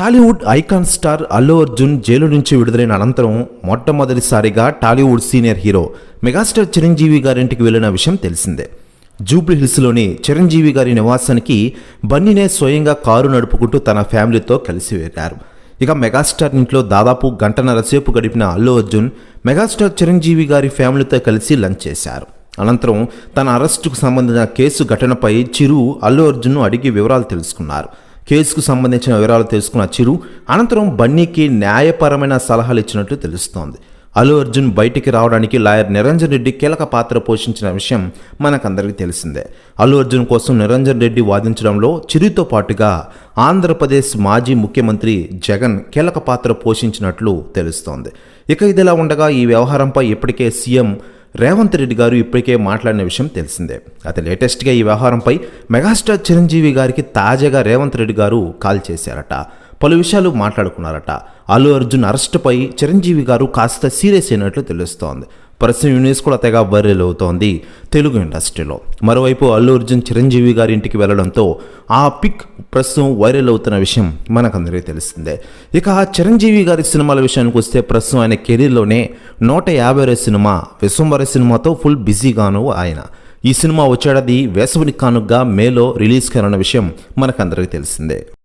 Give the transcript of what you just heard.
Tollywood icon star Allu Arjun jail నుంచి విడుదలైన అనంతరం మొట్టమొదటిసారిగా Tollywood senior hero megastar Chiranjeevi గారింటికి వెళ్ళిన విషయం తెలిసిందే. జూబ్లీ హిల్స్లోని చిరంజీవి గారి నివాసానికి బన్నీనే స్వయంగా కారు నడుపుకుంటూ తన ఫ్యామిలీతో కలిసి వెళ్ళారు. ఇక మెగాస్టార్ ఇంట్లో దాదాపు గంటన్నర సేపు గడిపిన అల్లు అర్జున్ మెగాస్టార్ చిరంజీవి గారి ఫ్యామిలీతో కలిసి లంచ్ చేశారు. అనంతరం తన అరెస్టుకు సంబంధించిన కేసు ఘటనపై చిరు అల్లు అర్జున్ను అడిగి వివరాలు తెలుసుకున్నారు. కేసుకు సంబంధించిన వివరాలు తెలుసుకున్న చిరు అనంతరం బన్నీకి న్యాయపరమైన సలహాలు ఇచ్చినట్లు తెలుస్తోంది. అల్లు అర్జున్ బయటికి రావడానికి లాయర్ నిరంజన్ రెడ్డి కీలక పాత్ర పోషించిన విషయం మనకందరికీ తెలిసిందే. అల్లు అర్జున్ కోసం నిరంజన్ రెడ్డి వాదించడంలో చిరుతో పాటుగా ఆంధ్రప్రదేశ్ మాజీ ముఖ్యమంత్రి జగన్ కీలక పాత్ర పోషించినట్లు తెలుస్తోంది. ఇక ఇదిలా ఉండగా ఈ వ్యవహారంపై ఇప్పటికే సీఎం రేవంత్ రెడ్డి గారు ఇప్పటికే మాట్లాడిన విషయం తెలిసిందే. అతి లేటెస్ట్గా ఈ వ్యవహారంపై మెగాస్టార్ చిరంజీవి గారికి తాజాగా రేవంత్ రెడ్డి గారు కాల్ చేశారట. పలు విషయాలు మాట్లాడుకున్నారట. అల్లు అర్జున్ అరెస్టుపై చిరంజీవి గారు కాస్త సీరియస్ అయినట్లు తెలుస్తోంది. ప్రస్తుతం న్యూస్ కూడా తెగ వైరల్ అవుతోంది తెలుగు ఇండస్ట్రీలో. మరోవైపు అల్లు అర్జున్ చిరంజీవి గారి ఇంటికి వెళ్ళడంతో ఆ పిక్ ప్రస్తుతం వైరల్ అవుతున్న విషయం మనకందరికీ తెలిసిందే. ఇక చిరంజీవి గారి సినిమాల విషయానికి వస్తే ప్రస్తుతం ఆయన కెరీర్లోనే నూట యాభై సినిమా విశ్వంబర సినిమాతో ఫుల్ బిజీగాను ఆయన. ఈ సినిమా వచ్చేటది వేసవిని కానుగ్గా మేలో రిలీజ్ కానున్న విషయం మనకందరికీ తెలిసిందే.